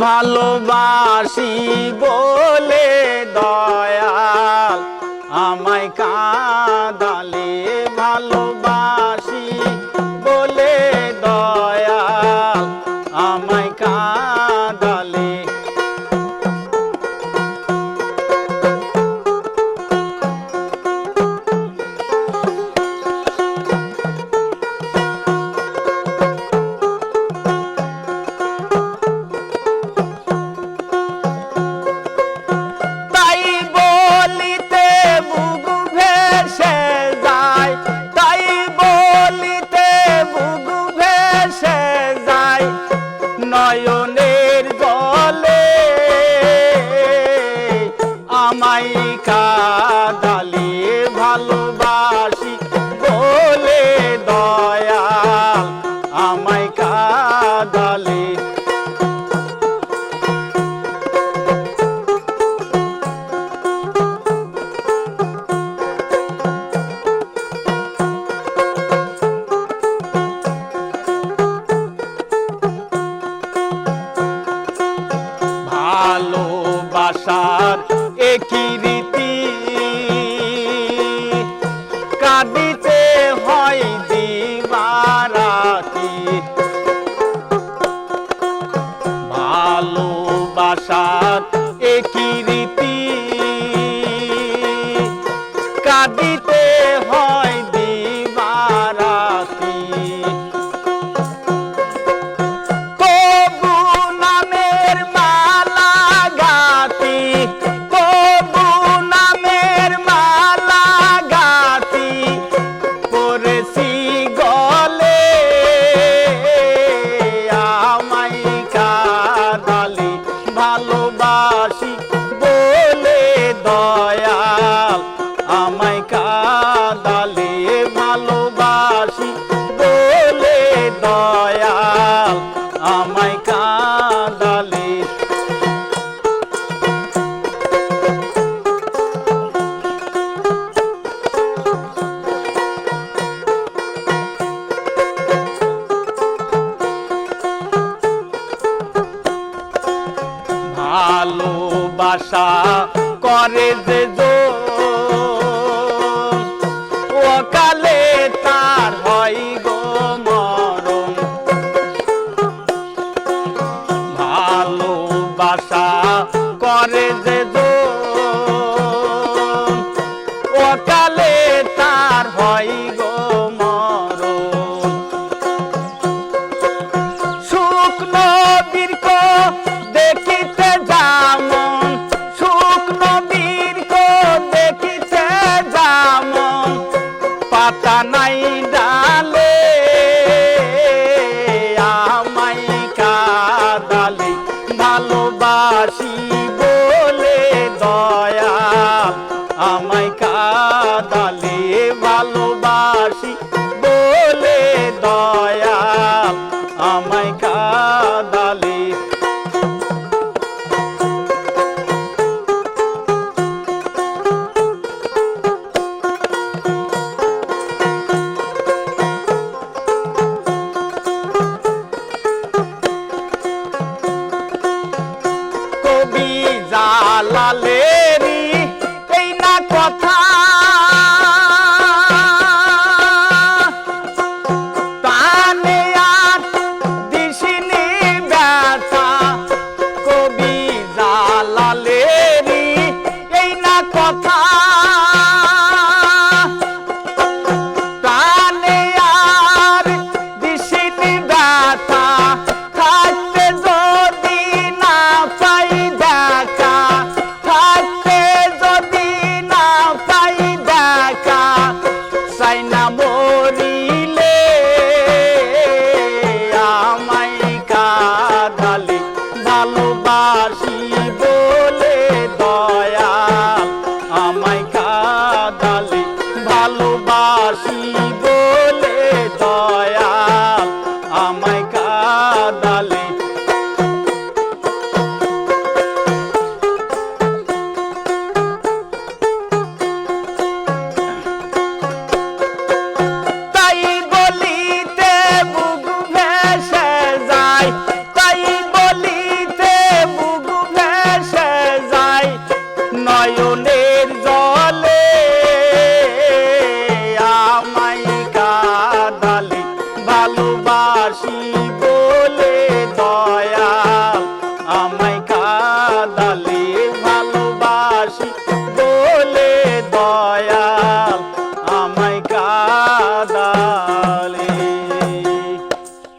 ভালোবাসি বলে দয়াল আমায় কাঁদালে ভালোবাসি কাঁদিতে হয় দিবারাতি। ভালোবাসার একই দয়াল আমায় কাদালে ভালোবাসি। বলে দয়াল আমায় কাদালে। ভালোবাসা করে যে ও কালে তার হয় গো মরণ। ভালোবাসা কাদালে ভালোবাসি বলে দয়া। আমায় কাদালে ভালোবাসি বলে দয়া। কবি জালালে